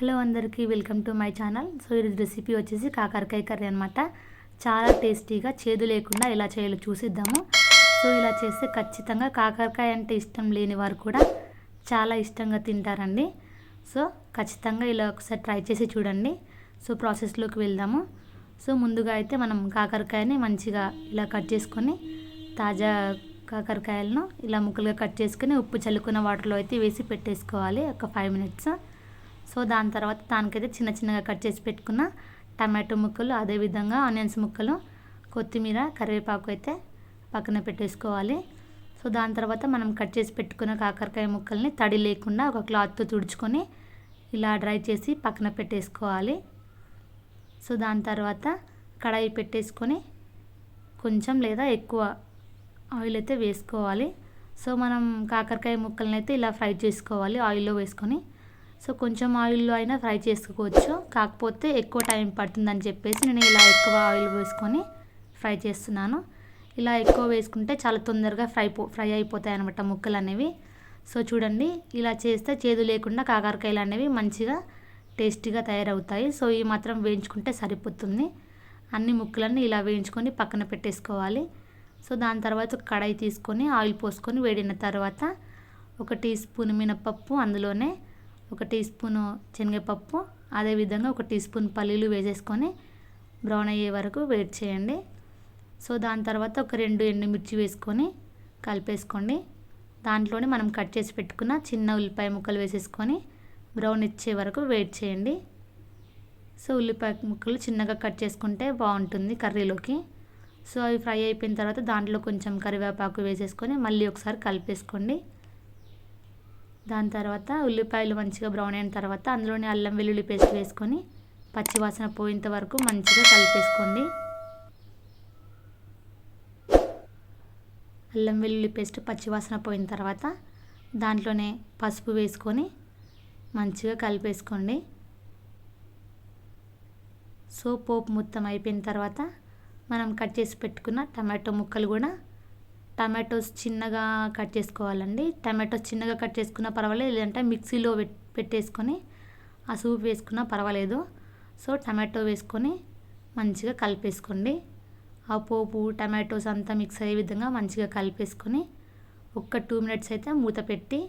Hello అందరికీ welcome to my channel. So ఈరోజు recipe వచ్చేసి కాకరకాయ కర్రీ అనమాట చాలా టేస్టీగా చేదు లేకుండా ఎలా చేయాలో చూసిద్దాము. సో ఇలా చేస్తే ఖచ్చితంగా కాకరకాయ అంటే ఇష్టం లేని వారు కూడా చాలా ఇష్టంగా తింటారండి. సో ఖచ్చితంగా ఇలా ఒకసారి ట్రై చేసి చూడండి. సో ప్రాసెస్లోకి వెళ్దాము. సో ముందుగా అయితే మనం కాకరకాయని మంచిగా ఇలా కట్ చేసుకొని తాజా కాకరకాయలను ఇలా ముక్కలుగా కట్ చేసుకుని ఉప్పు చల్లుకున్న వాటర్లో అయితే వేసి పెట్టేసుకోవాలి. ఒక ఫైవ్ మినిట్స్. సో దాని తర్వాత దానికైతే చిన్న చిన్నగా కట్ చేసి పెట్టుకున్న టమాటో ముక్కలు అదేవిధంగా ఆనియన్స్ ముక్కలు కొత్తిమీర కరివేపాకు అయితే పక్కన పెట్టేసుకోవాలి. సో దాని తర్వాత మనం కట్ చేసి పెట్టుకున్న కాకరకాయ ముక్కల్ని తడి లేకుండా ఒక క్లాత్తో తుడుచుకొని ఇలా డ్రై చేసి పక్కన పెట్టేసుకోవాలి. సో దాని తర్వాత కడాయి పెట్టేసుకొని కొంచెం లేదా ఎక్కువ ఆయిల్ అయితే వేసుకోవాలి. సో మనం కాకరకాయ ముక్కల్ని అయితే ఇలా ఫ్రై చేసుకోవాలి ఆయిల్లో వేసుకొని. సో కొంచెం ఆయిల్లో అయినా ఫ్రై చేసుకోవచ్చు. కాకపోతే ఎక్కువ టైం పడుతుందని చెప్పేసి నేను ఇలా ఎక్కువ ఆయిల్ వేసుకొని ఫ్రై చేస్తున్నాను. ఇలా ఎక్కువ వేసుకుంటే చాలా తొందరగా ఫ్రై పో ఫ్రై అయిపోతాయి అనమాట ముక్కలు అనేవి. సో చూడండి ఇలా చేస్తే చేదు లేకుండా కాకరకాయలు అనేవి మంచిగా టేస్టీగా తయారవుతాయి. సో ఈ మాత్రం వేయించుకుంటే సరిపోతుంది. అన్ని ముక్కలన్నీ ఇలా వేయించుకొని పక్కన పెట్టేసుకోవాలి. సో దాని తర్వాత కడాయి తీసుకొని ఆయిల్ పోసుకొని వేడిన తర్వాత ఒక టీ స్పూన్ మినపప్పు అందులోనే ఒక టీ స్పూను శనగపప్పు అదేవిధంగా ఒక టీ స్పూన్ పల్లీలు వేసేసుకొని బ్రౌన్ అయ్యే వరకు వెయిట్ చేయండి. సో దాని తర్వాత ఒక రెండు ఎండుమిర్చి వేసుకొని కలిపేసుకోండి. దాంట్లోనే మనం కట్ చేసి పెట్టుకున్న చిన్న ఉల్లిపాయ ముక్కలు వేసేసుకొని బ్రౌన్ ఇచ్చే వరకు వెయిట్ చేయండి. సో ఉల్లిపాయ ముక్కలు చిన్నగా కట్ చేసుకుంటే బాగుంటుంది కర్రీలోకి. సో అవి ఫ్రై అయిపోయిన తర్వాత దాంట్లో కొంచెం కరివేపాకు వేసేసుకొని మళ్ళీ ఒకసారి కలిపేసుకోండి. దాని తర్వాత ఉల్లిపాయలు మంచిగా బ్రౌన్ అయిన తర్వాత అందులోనే అల్లం వెల్లుల్లి పేస్ట్ వేసుకొని పచ్చివాసన పోయేంత వరకు మంచిగా కలిపేసుకోండి. అల్లం వెల్లుల్లి పేస్ట్ పచ్చివాసన పోయిన తర్వాత దాంట్లోనే పసుపు వేసుకొని మంచిగా కలిపేసుకోండి. సో పోపు మొత్తం అయిపోయిన తర్వాత మనం కట్ చేసి పెట్టుకున్న టమాటో ముక్కలు కూడా టమాటోస్ చిన్నగా కట్ చేసుకోవాలండి. టమాటోస్ చిన్నగా కట్ చేసుకున్న పర్వాలేదు లేదంటే మిక్సీలో పెట్టేసుకొని ఆ సూప్ వేసుకున్నా పర్వాలేదు. సో టమాటో వేసుకొని మంచిగా కలిపేసుకోండి. ఆ పోపు టమాటోస్ అంతా మిక్స్ అయ్యే విధంగా మంచిగా కలిపేసుకొని ఒక్క టూ మినిట్స్ అయితే మూత పెట్టి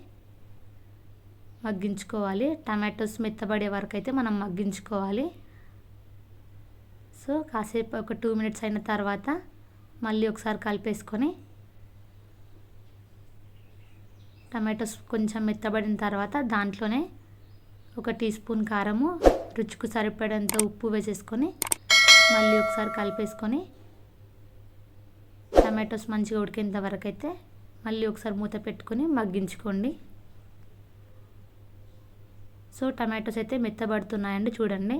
మగ్గించుకోవాలి. టమాటోస్ మెత్తబడే వరకు అయితే మనం మగ్గించుకోవాలి. సో కాసేపు ఒక టూ మినిట్స్ అయిన తర్వాత మళ్ళీ ఒకసారి కలిపేసుకొని టమాటోస్ కొంచెం మెత్తబడిన తర్వాత దాంట్లోనే ఒక టీ స్పూన్ కారము రుచికి సరిపడేంత ఉప్పు వేసేసుకొని మళ్ళీ ఒకసారి కలిపేసుకొని టమాటోస్ మంచిగా ఉడికేంత వరకు అయితే మళ్ళీ ఒకసారి మూత పెట్టుకొని మగ్గించుకోండి. సో టమాటోస్ అయితే మెత్తబడుతున్నాయండి చూడండి.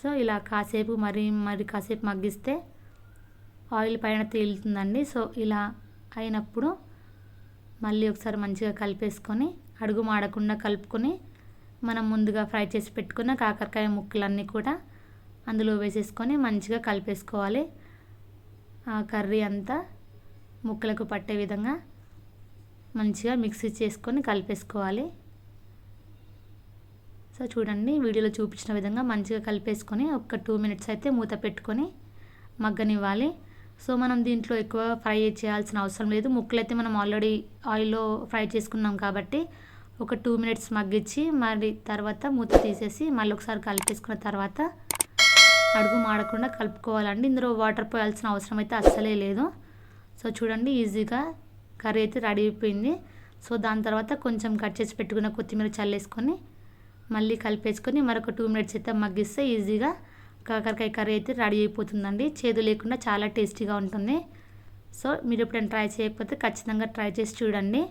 సో ఇలా కాసేపు మరి మరి కాసేపు మగ్గిస్తే ఆయిల్ పైన తేలుతుందండి. సో ఇలా అయినప్పుడు మళ్ళీ ఒకసారి మంచిగా కలిపేసుకొని అడుగు మాడకుండా కలుపుకొని మనం ముందుగా ఫ్రై చేసి పెట్టుకున్న కాకరకాయ ముక్కలన్నీ కూడా అందులో వేసేసుకొని మంచిగా కలిపేసుకోవాలి. ఆ కర్రీ అంతా ముక్కలకు పట్టే విధంగా మంచిగా మిక్సీ చేసుకొని కలిపేసుకోవాలి. సో చూడండి వీడియోలో చూపించిన విధంగా మంచిగా కలిపేసుకొని ఒక టూ మినిట్స్ అయితే మూత పెట్టుకొని మగ్గనివ్వాలి. సో మనం దీంట్లో ఎక్కువ ఫ్రై చేయాల్సిన అవసరం లేదు. ముక్కలు అయితే మనం ఆల్రెడీ ఆయిల్లో ఫ్రై చేసుకున్నాం కాబట్టి ఒక టూ మినిట్స్ మగ్గించి మరి తర్వాత మూత తీసేసి మళ్ళీ ఒకసారి కలిపేసుకున్న తర్వాత అడుగు మాడకుండా కలుపుకోవాలండి. ఇందులో వాటర్ పోయాల్సిన అవసరం అయితే అస్సలే లేదు. సో చూడండి ఈజీగా కర్రీ అయితే రెడీ అయిపోయింది. సో దాని తర్వాత కొంచెం కట్ చేసి పెట్టుకున్న కొత్తిమీర చల్లేసుకొని మళ్ళీ కలిపేసుకొని మరొక టూ మినిట్స్ అయితే మగ్గిస్తే ఈజీగా కాకరకాయ కర్రీ అయితే రెడీ అయిపోతుందండి. చేదు లేకుండా చాలా టేస్టీగా ఉంటుంది. సో మీరు ఎప్పుడైనా ట్రై చేయకపోతే ఖచ్చితంగా ట్రై చేసి చూడండి.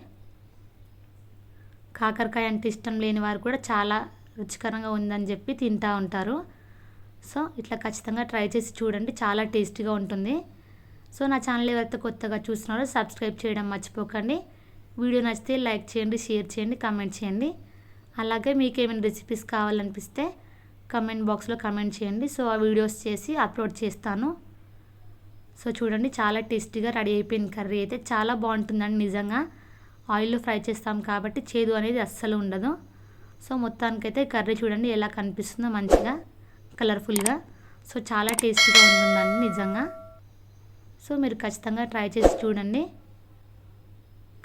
కాకరకాయ అంటే ఇష్టం లేని వారు కూడా చాలా రుచికరంగా ఉందని చెప్పి తింటూ ఉంటారు. సో ఇట్లా ఖచ్చితంగా ట్రై చేసి చూడండి. చాలా టేస్టీగా ఉంటుంది. సో నా ఛానల్ ఎవరైతే కొత్తగా చూస్తున్నారో సబ్స్క్రైబ్ చేయడం మర్చిపోకండి. వీడియో నచ్చితే లైక్ చేయండి షేర్ చేయండి కామెంట్ చేయండి. అలాగే మీకు ఏమైనా రెసిపీస్ కావాలనిపిస్తే కమెంట్ బాక్స్లో కమెంట్ చేయండి. సో ఆ వీడియోస్ చేసి అప్లోడ్ చేస్తాను. సో చూడండి చాలా టేస్టీగా రెడీ అయిపోయింది కర్రీ అయితే. చాలా బాగుంటుందండి నిజంగా. ఆయిల్లో ఫ్రై చేస్తాం కాబట్టి చేదు అనేది అస్సలు ఉండదు. సో మొత్తానికైతే కర్రీ చూడండి ఎలా కనిపిస్తుందో మంచిగా కలర్ఫుల్గా. సో చాలా టేస్టీగా ఉంటుందండి నిజంగా. సో మీరు ఖచ్చితంగా ట్రై చేసి చూడండి.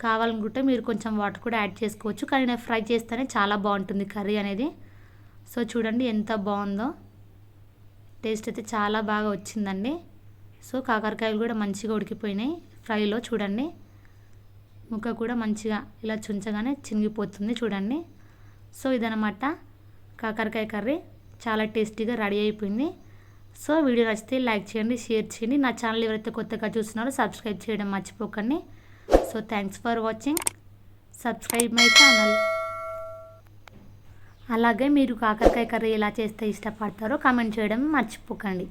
కావాలనుకుంటే మీరు కొంచెం వాటర్ కూడా యాడ్ చేసుకోవచ్చు. కానీ నేను ఫ్రై చేస్తేనే చాలా బాగుంటుంది కర్రీ అనేది. సో చూడండి ఎంత బాగుందో. టేస్ట్ అయితే చాలా బాగా వచ్చిందండి. సో కాకరకాయలు కూడా మంచిగా ఉడికిపోయినాయి. ఫ్రైలో చూడండి. ముక్క కూడా మంచిగా ఇలా చుంచగానే చినిగిపోతుంది చూడండి. సో ఇదనమాట కాకరకాయ కర్రీ. చాలా టేస్టీగా రెడీ అయిపోయింది. సో వీడియో నచ్చితే లైక్ చేయండి షేర్ చేయండి. నా ఛానల్ ఎవరైతే కొత్తగా చూస్తున్నారో సబ్స్క్రైబ్ చేయడం మర్చిపోకండి. So thanks for watching. Subscribe my channel. అలాగే మీరు కాకరకాయ కర్రీ ఎలా చేస్తే ఇష్టపడతారో కామెంట్ చేయడం మర్చిపోకండి.